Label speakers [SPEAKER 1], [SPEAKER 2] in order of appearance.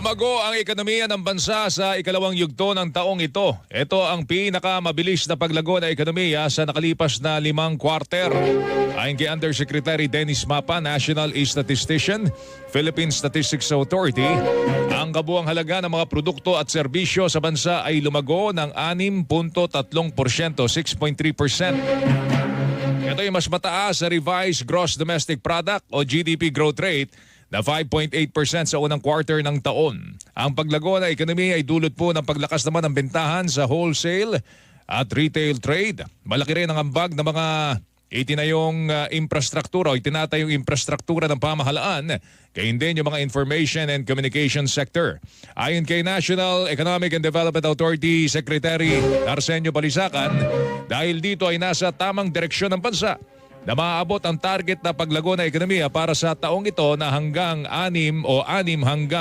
[SPEAKER 1] Lumago ang ekonomiya ng bansa sa ikalawang yugto ng taong ito. Ito ang pinakamabilis na paglago ng ekonomiya sa nakalipas na limang kwarter. Ayon kay Undersecretary Dennis Mapa, National Statistician, Philippine Statistics Authority, ang kabuang halaga ng mga produkto at serbisyo sa bansa ay lumago ng 6.3%, 6.3%. Ito ay mas mataas sa revised gross domestic product o GDP growth rate na 5.8% sa unang quarter ng taon. Ang paglago ng ekonomiya ay dulot po ng paglakas naman ng bentahan sa wholesale at retail trade. Malaki rin ang ambag ng mga itinayong uh, infrastruktura o itinatayong infrastruktura ng pamahalaan kaya din yung mga information and communication sector. Ayon kay National Economic and Development Authority Secretary Arsenio Balisacan, dahil dito ay nasa tamang direksyon ng bansa na maaabot ang target na paglago ng ekonomiya para sa taong ito na hanggang 6 o 6 hanggang